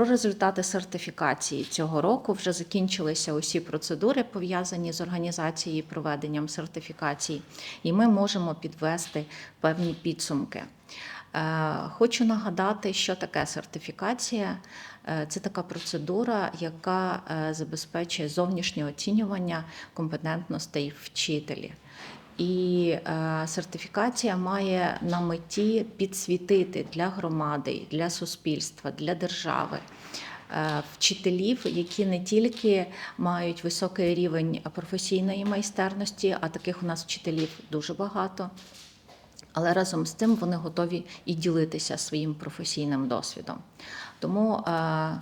Про результати сертифікації цього року вже закінчилися усі процедури, пов'язані з організацією і проведенням сертифікації, і ми можемо підвести певні підсумки. Е, Хочу нагадати, що таке сертифікація. Е, Це така процедура, яка е, забезпечує зовнішнє оцінювання компетентностей вчителі. І е, сертифікація має на меті підсвітити для громади, для суспільства, для держави. е, Вчителів, які не тільки мають високий рівень професійної майстерності, а таких у нас вчителів дуже багато, але разом з тим вони готові і ділитися своїм професійним досвідом. Тому е,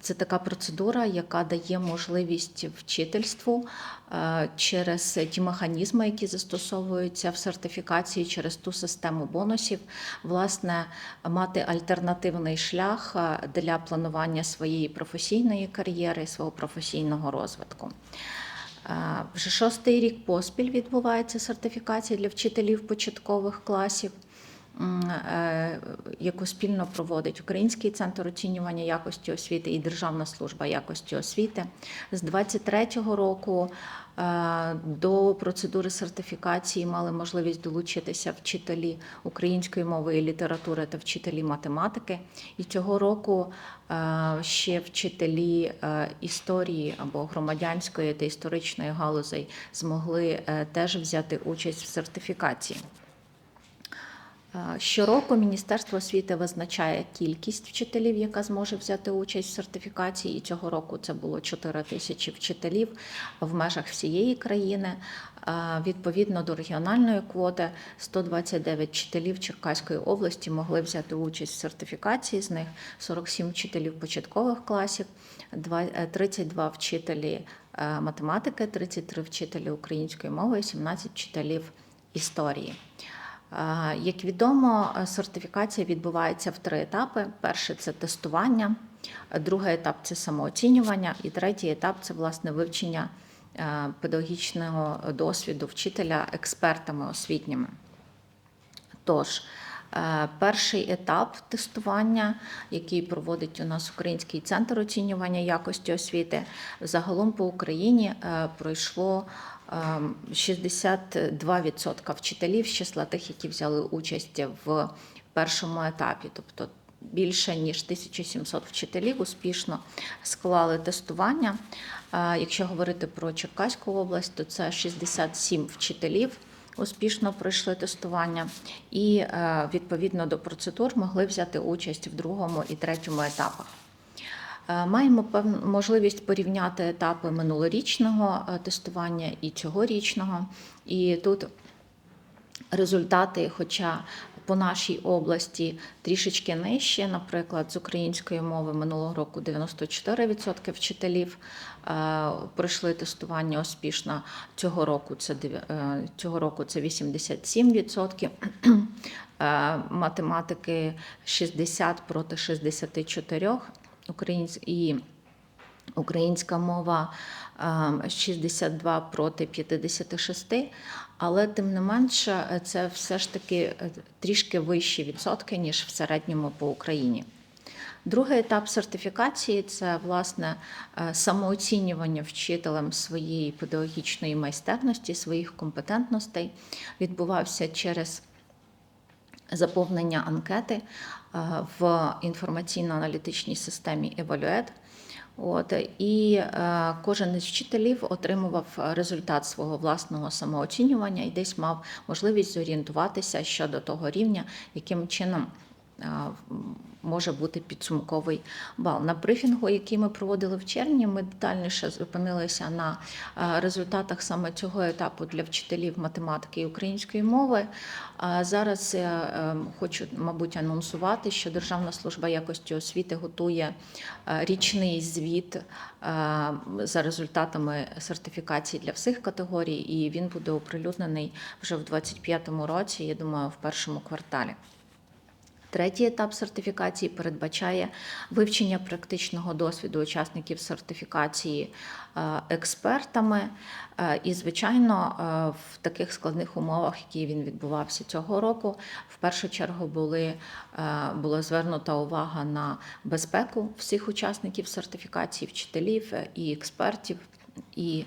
це така процедура, яка дає можливість вчительству е, через ті механізми, які застосовуються в сертифікації, через ту систему бонусів, власне, мати альтернативний шлях е, для планування своєї професійної кар'єри, свого професійного розвитку. Е, Вже шостий рік поспіль відбувається сертифікація для вчителів початкових класів, е, яку спільно проводить Український центр оцінювання якості освіти і Державна служба якості освіти. З 23-го року е, до процедури сертифікації мали можливість долучитися вчителі української мови і літератури та вчителі математики. І цього року е, ще вчителі е, історії або громадянської та історичної галузей змогли е, теж взяти участь в сертифікації. Щороку Міністерство освіти визначає кількість вчителів, яка зможе взяти участь в сертифікації. І цього року це було 4 тисячі вчителів в межах всієї країни. Відповідно до регіональної квоти, 129 вчителів Черкаської області могли взяти участь в сертифікації. З них 47 вчителів початкових класів, два- е, 32 вчителі е, математики, 33 вчителі української мови і 17 вчителів історії. Е, Як відомо, сертифікація відбувається в три етапи: перший це тестування, другий етап це самооцінювання, і третій етап це власне вивчення е, педагогічного досвіду вчителя експертами освітніми. Тож, е, перший етап тестування, який проводить у нас Український центр оцінювання якості освіти, загалом по Україні пройшло 62% вчителів з числа тих, які взяли участь в першому етапі. Тобто більше ніж 1700 вчителів успішно склали тестування. Е, Якщо говорити про Черкаську область, то це 67 вчителів успішно пройшли тестування і е, відповідно до процедур могли взяти участь в другому і третьому етапах. Е, Маємо можливість порівняти етапи минулорічного е, тестування і цьогорічного. І тут результати, хоча по нашій області трішечки нижче, наприклад, з української мови минулого року 94% вчителів е, пройшли тестування успішно. Цього року це цього року це 87%. Е, Математики 60 проти 64 українсь і Українська мова е, 62 проти 56, але тим не менше е, це все ж таки е, трішки вищі відсотки, ніж в середньому по Україні. Другий етап сертифікації це власне е, самооцінювання вчителем своєї педагогічної майстерності, своїх компетентностей. Відбувався через заповнення анкети е, в інформаційно-аналітичній системі Evaluate. От і е, кожен із вчителів отримував результат свого власного самооцінювання і десь мав можливість зорієнтуватися щодо того рівня, яким чином е, може бути підсумковий бал. На брифінгу, який ми проводили в червні, ми детальніше зупинилися на е, результатах саме цього етапу для вчителів математики і української мови. А Зараз е, е, хочу, мабуть, анонсувати, що Державна служба якості освіти готує е, річний звіт е, за результатами сертифікації для всіх категорій, і він буде оприлюднений вже в 2025 році, я думаю, в першому кварталі. Третій етап сертифікації передбачає вивчення практичного досвіду учасників сертифікації е, експертами. Е, І, звичайно, е, в таких складних умовах, які він відбувався цього року, в першу чергу були, була звернута увага на безпеку всіх учасників сертифікації, вчителів і експертів, і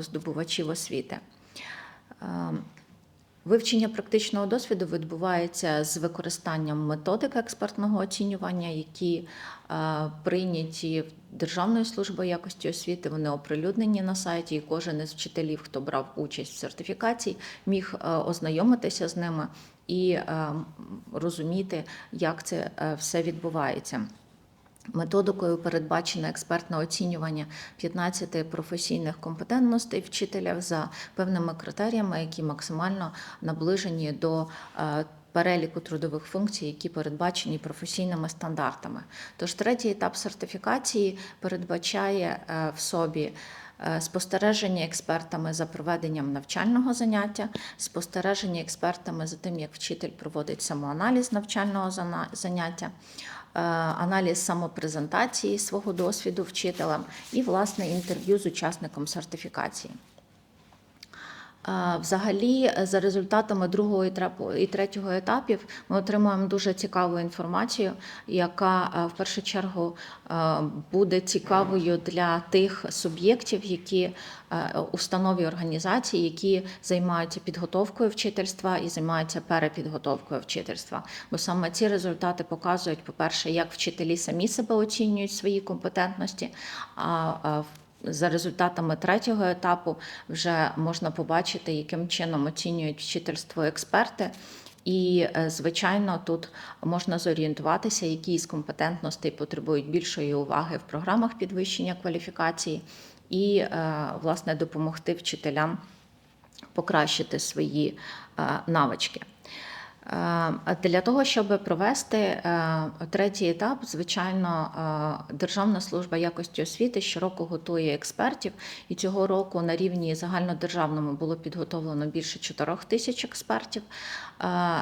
здобувачів освіти. Вивчення практичного досвіду відбувається з використанням методик експертного оцінювання, які е, прийняті Державною службою якості освіти. Вони оприлюднені на сайті, і кожен із вчителів, хто брав участь в сертифікації, міг е, ознайомитися з ними і е, розуміти, як це все відбувається. Методикою передбачено експертне оцінювання 15 професійних компетентностей вчителів за певними критеріями, які максимально наближені до е, переліку трудових функцій, які передбачені професійними стандартами. Тож третій етап сертифікації передбачає е, в собі. Е, Спостереження експертами за проведенням навчального заняття, спостереження експертами за тим, як вчитель проводить самоаналіз навчального заняття, е, аналіз самопрезентації свого досвіду вчителем і, власне, інтерв'ю з учасником сертифікації. Взагалі, е, за результатами другого і третього етапів, ми отримуємо дуже цікаву інформацію, яка е, в першу чергу е, буде цікавою для тих суб'єктів, які е, установ і організацій, які займаються підготовкою вчительства і займаються перепідготовкою вчительства. Бо саме ці результати показують, по-перше, як вчителі самі себе оцінюють свої компетентності. А за результатами третього етапу вже можна побачити, яким чином оцінюють вчительство експерти. І, е, звичайно, тут можна зорієнтуватися, які з компетентностей потребують більшої уваги в програмах підвищення кваліфікації, і, е, власне, допомогти вчителям покращити свої е, навички. Е, Для того, щоб провести е, третій етап, звичайно, е, Державна служба якості освіти щороку готує експертів, і цього року на рівні загальнодержавному було підготовлено більше 4 тисяч експертів.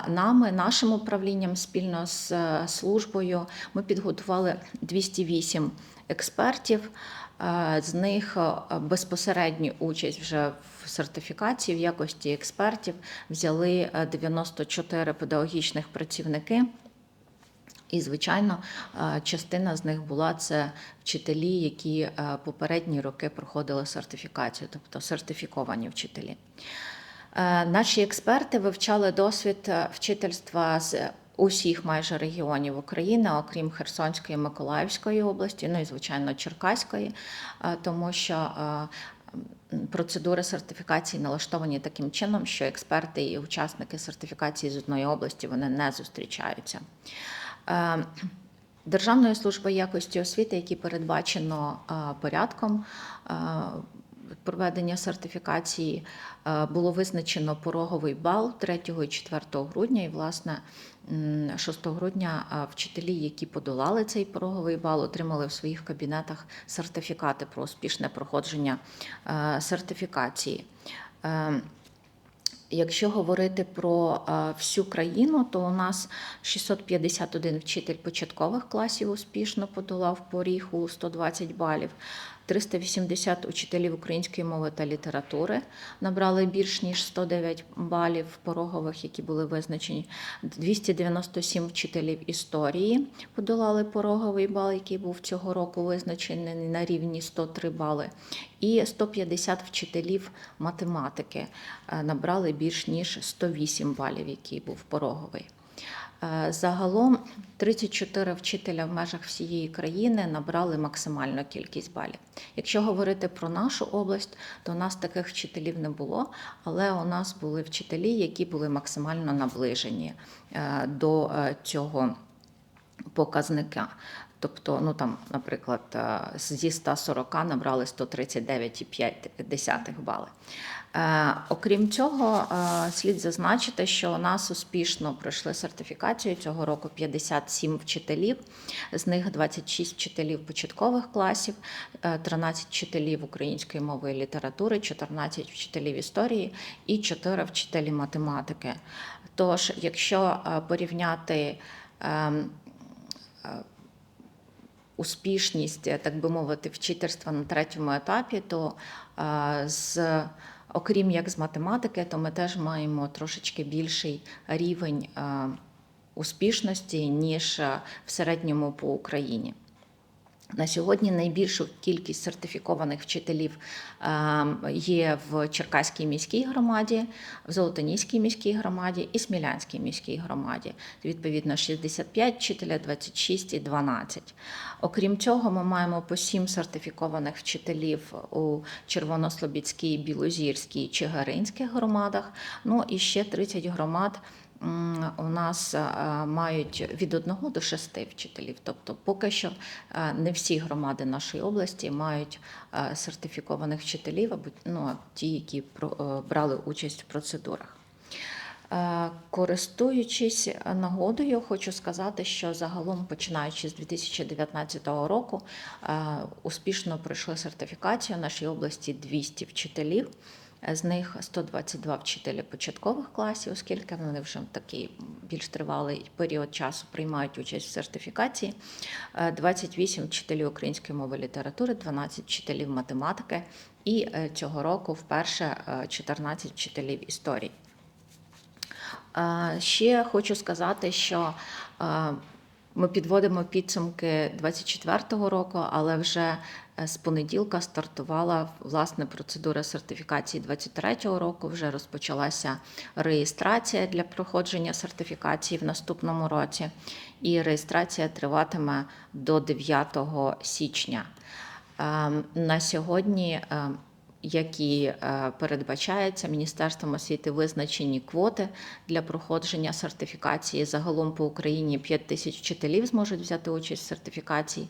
Нами, нашим управлінням спільно з службою, ми підготували 208 експертів. Е, З них е, безпосередню участь вже в сертифікації в якості експертів взяли е, 94 педагогічних працівники. І, звичайно, е, частина з них була це вчителі, які е, попередні роки проходили сертифікацію, тобто сертифіковані вчителі. Е, Наші експерти вивчали досвід е, вчительства з усіх майже регіонів України, окрім Херсонської Миколаївської області, ну і звичайно Черкаської, е, тому що е, процедури сертифікації налаштовані таким чином, що експерти і учасники сертифікації з одної області вони не зустрічаються. Е, Державною службою якості освіти, які передбачено порядком проведення сертифікації, е, було визначено пороговий бал 3 і 4 грудня. І, власне, 6 грудня е, вчителі, які подолали цей пороговий бал, отримали в своїх кабінетах сертифікати про успішне проходження е, сертифікації. Якщо говорити про всю країну, то у нас 651 вчитель початкових класів успішно подолав поріг у 120 балів. 380 учителів української мови та літератури набрали більш ніж 109 балів порогових, які були визначені. 297 вчителів історії подолали пороговий бал, який був цього року визначений на рівні 103 бали. І 150 вчителів математики е, набрали більш ніж 108 балів, який був пороговий. Е, Загалом 34 вчителя в межах всієї країни набрали максимальну кількість балів. Якщо говорити про нашу область, то у нас таких вчителів не було, але у нас були вчителі, які були максимально наближені е, до е, цього показника. Тобто, ну там, наприклад, е, зі 140 набрали 139,5 бали. Е, Окрім цього, е, слід зазначити, що у нас успішно пройшли сертифікацію цього року 57 вчителів, з них 26 вчителів початкових класів, е, 13 вчителів української мови і літератури, 14 вчителів історії і 4 вчителі математики. Тож, якщо порівняти ем, успішність, е, так би мовити, вчительства на третьому етапі, то е, з окрім як з математики, то ми теж маємо трошечки більший рівень е, успішності, ніж в середньому по Україні. На сьогодні найбільшу кількість сертифікованих вчителів е, є в Черкаській міській громаді, в Золотоніській міській громаді і Смілянській міській громаді. Відповідно, 65 вчителя, 26 і 12. Окрім цього, ми маємо по 7 сертифікованих вчителів у Червонослобідській, Білозірській Чигиринських громадах. Ну і ще 30 громад у нас е, мають від 1 до 6 вчителів. Тобто, поки що е, не всі громади нашої області мають е, сертифікованих вчителів, або ну, ті, які брали участь в процедурах. Користуючись нагодою, хочу сказати, що загалом, починаючи з 2019 року, успішно пройшли сертифікацію в нашій області 200 вчителів. З них 122 вчителі початкових класів, оскільки вони вже в такий більш тривалий період часу приймають участь в сертифікації, Е, 28 вчителів української мови літератури, 12 вчителів математики і е, цього року вперше е, 14 вчителів історії. Е, Ще хочу сказати, що е, ми підводимо підсумки 24-го року, але вже е, з понеділка стартувала власне процедура сертифікації 23-го року. Вже розпочалася реєстрація для проходження сертифікації в наступному році, і реєстрація триватиме до 9 січня. Е, На сьогодні е, які е, передбачається Міністерством освіти визначені квоти для проходження сертифікації. Загалом по Україні 5 тисяч вчителів зможуть взяти участь в сертифікації.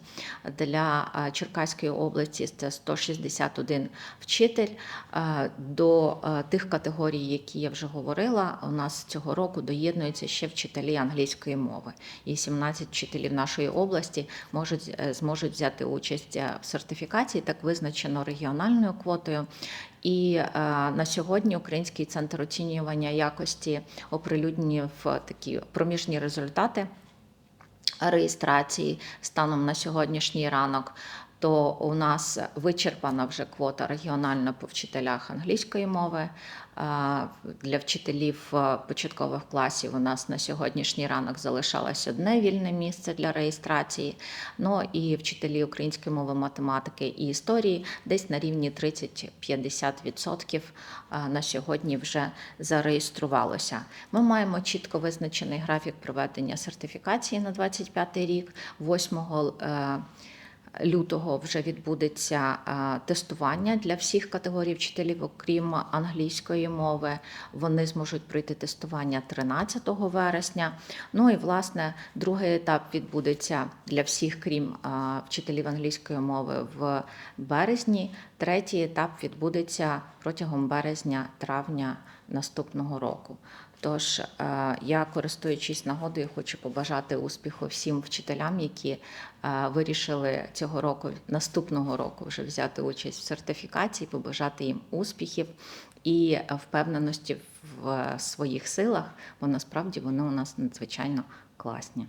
Для е, Черкаської області це 161 вчитель. Е, До тих категорій, які я вже говорила, у нас цього року доєднуються ще вчителі англійської мови. І 17 вчителів нашої області можуть зможуть взяти участь в сертифікації, так визначено регіональною квотою. І е, на сьогодні Український центр оцінювання якості оприлюднив такі проміжні результати реєстрації станом на сьогоднішній ранок. То у нас вичерпана вже квота регіональна по вчителях англійської мови. Для вчителів е, початкових класів у нас на сьогоднішній ранок залишалось одне вільне місце для реєстрації. Ну і вчителі української мови, математики і історії десь на рівні 30-50% на сьогодні вже зареєструвалося. Ми маємо чітко визначений графік проведення сертифікації на 25 рік. 8 е, лютого вже відбудеться тестування для всіх категорій вчителів, окрім англійської мови. Вони зможуть пройти тестування 13 вересня. Ну і власне другий етап відбудеться для всіх, крім вчителів англійської мови в березні. Третій етап відбудеться протягом березня-травня наступного року. Тож е, я, користуючись нагодою, хочу побажати успіху всім вчителям, які е, вирішили цього року, наступного року вже взяти участь в сертифікації, побажати їм успіхів і е, впевненості в своїх силах, бо насправді вони у нас надзвичайно класні.